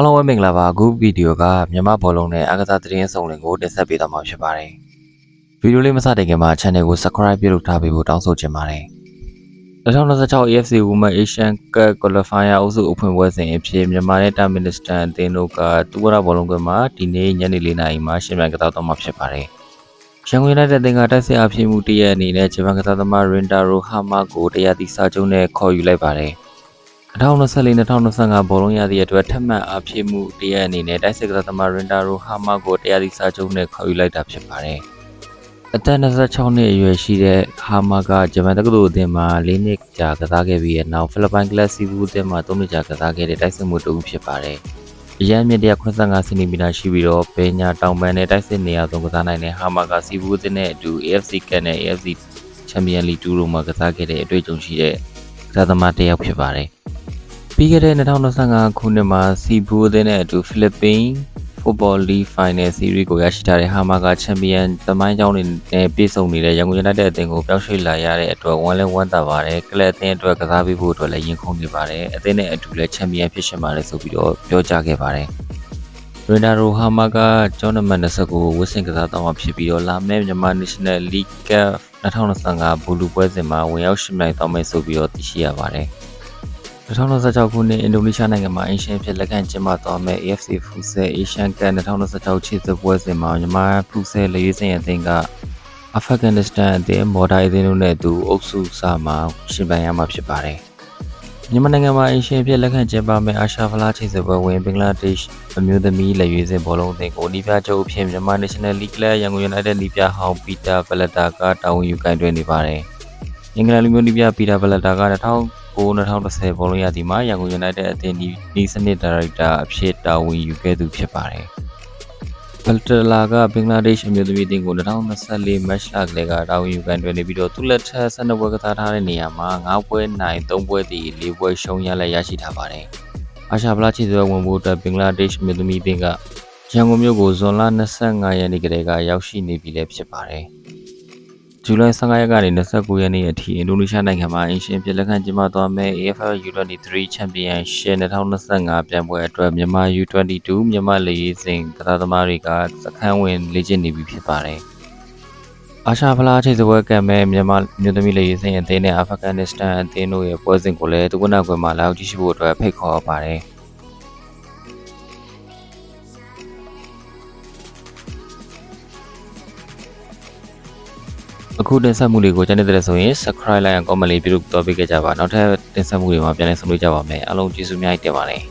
အားလုံးပဲမင်္ဂလာပါအခုဗီဒီယိုကမြန်မာဘောလုံးနဲ့အားကစားသတင်းအစုံလင်ကိုတင်ဆက်ပေးသွားမှာဖြစ်ပါတယ်ဗီဒီယိုလေးမစတင်ခင်မှာ channel ကို subscribe ပြုလုပ်ထားပေးဖို့တောင်းဆိုချင်ပါတယ်2026 AFC Women Asian Cup Qualifier အုပ်စုအဖွင့်ပွဲစဉ်အဖြစ်မြန်မာနဲ့တာမင်နစ္စတန်အသင်းတို့ကတူဝရဘောလုံးကွင်းမှာဒီနေ့ညနေ၄နာရီမှာရှင်မြန်ကစားတော့မှာဖြစ်ပါတယ်ရန်ကုန်ယူနိုက်တက်အသင်းကတိုက်စစ်အဖြစ်မှုတရက်အနေနဲ့ဂျပန်ကစားသမားရင်တာရိုဟာမာကိုတရားသီစာချုပ်နဲ့ခေါ်ယူလိုက်ပါတယ် 2024-2025ဘောလုံးရသည့်အတွက်ထပ်မံအဖြစ်မှုတရက်အနေနဲ့တိုက်စစ်ကစားသမားရင်တာရိုဟာမာကိုတရားသီစာချုပ်နဲ့ခေါ်ယူလိုက်တာဖြစ်ပါတယ်အသက်26နှစ်အရွယ်ရှိတဲ့ဟာမာကဂျပန်တက္ကသိုလ်အသင်းမှာ၄နှစ်ကြာကစားခဲ့ပြီးတဲ့နောက်ဖိလစ်ပိုင်ကလပ်စီဘူးအသင်းမှာ၃နှစ်ကြာကစားခဲ့တဲ့တိုက်စစ်မှုတစ်ဦးဖြစ်ပါတယ်။အရန်မြင့်185စင်တီမီတာရှိပြီးတော့ပင်ညာတောင်ပန်းနဲ့တိုက်စစ်နေရာသုံးကစားနိုင်တဲ့ဟာမာကစီဘူးအသင်းနဲ့အတူ AFC ကပ်နဲ့ AFC ချန်ပီယံလိ2တို့မှာကစားခဲ့တဲ့အတွေ့အကြုံရှိတဲ့ကစားသမားတစ်ယောက်ဖြစ်ပါတယ်။ ပြီးခဲ့တဲ့2025ခုနှစ်မှာစီဘူးအသင်းနဲ့အတူဖိလစ်ပင်း Football League Final Series ကိုရရှိထားတဲ့ဟာမာကချန်ပီယံသမိုင်းကြောင်းတွေနဲ့ပြည့်စုံနေတဲ့ရန်ကုန်ယူနိုက်တက်အသင်းကိုပြောင်းရွှေ့လာရတဲ့အတွက်ဝမ်းလဲဝမ်းသာပါတယ်ကလပ်အသင်းအတွက်ကစားပေးဖို့အတွက်လည်းရင်ခုန်နေပါတယ်အသင်းနဲ့အတူလည်းချန်ပီယံဖြစ်ရှင်ပါတယ်ဆိုပြီးတော့ပြောကြားခဲ့ပါတယ်ရင်နာရိုဟာမာကကျောင်းနံပါတ်29ဝစ်စင်ကစားတော့မှာဖြစ်ပြီးတော့လာမယ့်မြန်မာ National League Cup 2025ဘူလူပွဲစဉ်မှာဝင်ရောက်ရှင်မြိုင်တော့မယ်ဆိုပြီးတော့သိရှိရပါတယ် 2026ခုနှစ်အင်ဒိုနီးရှားနိုင်ငံမှာအင်ရှင်ဖြစ်လက်ခံကျင်းပသွားမယ့် AFC Futsal Asian Cup 2026ခြေစစ်ပွဲစဉ်မှာမြန်မာ Futsal လေရေးစင်အသင်းကအာဖဂန်နစ္စတန်အသင်းမော်ဒိုင်အသင်းတို့နဲ့အတူအုပ်စုစာမှာရှင်ပြိုင်ရမှာဖြစ်ပါတယ်။မြန်မာနိုင်ငံမှာအင်ရှင်ဖြစ်လက်ခံကျင်းပမယ့်အာရှဖလားခြေစစ်ပွဲဝင်ဘင်္ဂလားဒေ့ရှ်အမျိုးသမီးလက်ရွေးစင်ဘောလုံးအသင်းကိုနီးပြချုပ်အဖြစ်မြန်မာ National League Club ရန်ကုန် United နီးပြဟောင်းပီတာဘလက်တာကတာဝန်ယူကင်တွင်နေပါတယ်။အင်္ဂလန်လူမျိုးနီးပြပီတာဘလက်တာက2000 2010ဘောလုံးရသည်မှာရန်ကုန်ယူနိုက်တက်အသင်းဒီနီးစနစ်ဒါရိုက်တာအဖြစ်တာဝန်ယူခဲ့သူဖြစ်ပါတယ်။ဘယ်တလာကဘင်္ဂလားဒေ့ရှ်အမျိုးသမီးအသင်းကို2024မတ်လကလေးကတာဝန်ယူကန်တွင်နေပြီးတော့သူလက်ထက်12ပွဲကစားထားတဲ့နေရာမှာ9ပွဲနိုင်3ပွဲတည်4ပွဲရှုံးရလက်ရရှိထားပါတယ်။အာရှဗလာချီစွဲဝင်ဖို့အတွက်ဘင်္ဂလားဒေ့ရှ်အမျိုးသမီးအသင်းကရန်ကုန်မြို့ကိုဇွန်လ25ရက်နေ့ကတည်းကရောက်ရှိနေပြီလည်းဖြစ်ပါတယ်။ ဇူလိုင်15ရက်ကနေ29ရက်နေ့အထိအင်ဒိုနီးရှားနိုင်ငံမှာအင်ရှင်ပြည်လက်ခံကျင်းပသွားမယ့် AFL U23 Championship 2025ပြိုင်ပွဲအတွက်မြန်မာ U22 မြန်မာလေရေးစဉ်ကစားသမားတွေကစခန်းဝင်လေ့ကျင့်နေပြီဖြစ်ပါတယ်။အာရှဖလားခြေစပွဲကံမဲ့မြန်မာမြို့သမီးလေရေးစဉ်အသင်းနဲ့အာဖဂန်နစ္စတန်အသင်းတို့ရဲ့ပွဲစဉ်ကိုလည်းတကွနာကွယ်မှာလာရောက်ကြည့်ရှုဖို့အတွက်ဖိတ်ခေါ်ပါတယ်။ အခုတင်ဆက်မှုတွေကိုကြည့်နေတဲ့ဆိုရင် subscribe လိုက်အောင် comment လေးပြုလုပ်တော့ပေးကြပါနောက်ထပ်တင်ဆက်မှုတွေမှာပြန်လည်ဆုံတွေ့ကြပါမယ်အားလုံးကျေးဇူးများတင်ပါတယ်